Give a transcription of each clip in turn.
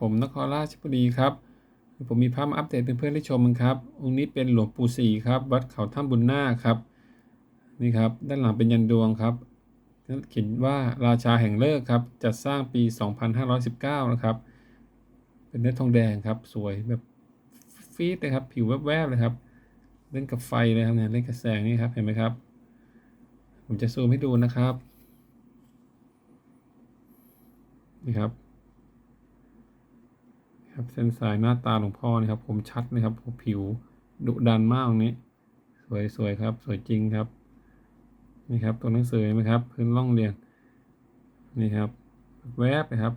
ผมนครราชบุรีครับ ผมมีภาพมาอัปเดตเพื่อนๆได้ชมกันครับ องค์นี้เป็นหลวงปู่ศรีครับ วัดเขาถ้ำบุญนาคครับ นี่ครับ ด้านหลังเป็นยันดวงครับเขียนว่าราชาแห่งเลิกครับ จัดสร้างปี 2519 นะครับ เป็นเนื้อทองแดงครับ สวยแบบฟีดเลยครับ ผิวแวบๆเลยครับ เล่นกับไฟเลยครับเนี่ย เล่นกับแสงนี่ครับ เห็นไหมครับ ผมจะซูมให้ดูนะครับ นี่ครับ ครับเส้นสายหน้าตาหลวงพ่อนี่ครับคมชัดนะครับผิวดุดันมากตรงนี้ สวยสวยครับ สวยจริงครับนี่ครับตัวหนังสือเห็นไหมครับ พื้นร่องเรียนนี่ครับ แวบนะครับ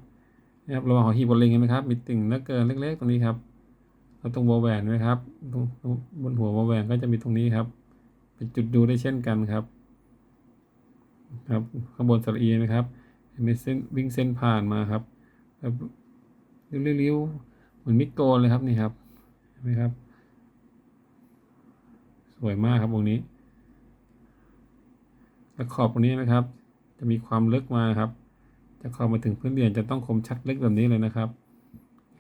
นี่ครับระหว่างหอหีบบนเล็งเห็นไหมครับมีติ่งเนื้อเกินเล็ก ๆ ตรงนี้ครับแล้วตรงวอลแหวนไหมครับตรงบนหัววอลแหวนก็จะมีตรงนี้ครับ เป็นจุดดูได้เช่นกันครับ ครับข้างบนสระเอีนะครับเห็นไหมเส้นวิ่งเส้นผ่านมาครับแบบริ้วๆ มือนมิโกนเลยครับนี่ครับเห็นไหมครับ สวยมากครับวงนี้ และขอบตรงนี้นะครับ จะมีความลึกมาครับ จะเข้ามาถึงพื้นเหรียญจะต้องคมชัดลึกแบบนี้เลยนะครับ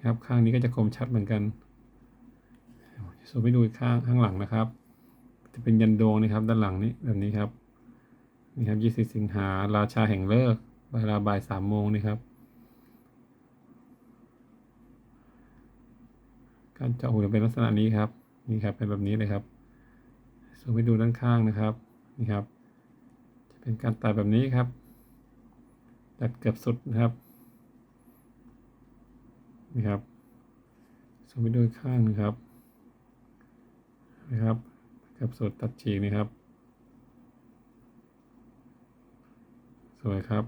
ครับข้างนี้ก็จะคมชัดเหมือนกันสูมไปดูข้างข้างหลังนะครับ จะเป็นยันโดงนะครับ ด้านหลังนี้แบบนี้ครับนี่ครับยี่สิบสิงหาราชาแห่งเลิกเวลาบ่ายสามโมงนี่ครับ การเจาะหูจะเป็นลักษณะนี้ครับ นี่ครับเป็นแบบนี้เลยครับสูมไปดูด้านข้างนะครับ นี่ครับ จะเป็นการตัดแบบนี้ครับตัดเกือบสุดนะครับ นี่ครับสูมไปดูข้างนะครับ นะครับเกือบสุดตัดฉีกนี่ครับ สวยครับ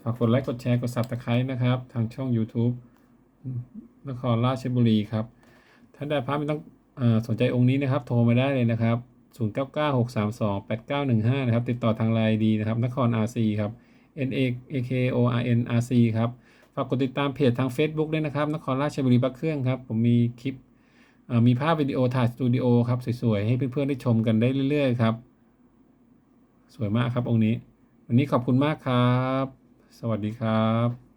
ฝากกดไลค์ กดแชร์ กด subscribe นะครับ ทางช่อง YouTube นครราชบุรีครับถ้าได้พระไม่ต้องอสนใจองค์นี้นะครับ โทรมาได้เลยนะครับ 0996328915 นะครับ ติดต่อทางไลน์ดีนะครับ นคร RC ครับ N A A K O R N R C ครับฝากกดติดตามเพจทาง Facebook ด้วยนะครับ นครราชบุรีบักเครื่องครับ ผมมีคลิปมีภาพวิดีโอถ่ายสตูดิโอครับสวยๆ ให้เพื่อนๆได้ชมกันได้เรื่อยๆครับ สวยมากครับองค์นี้ วันนี้ขอบคุณมากครับ สวัสดีครับ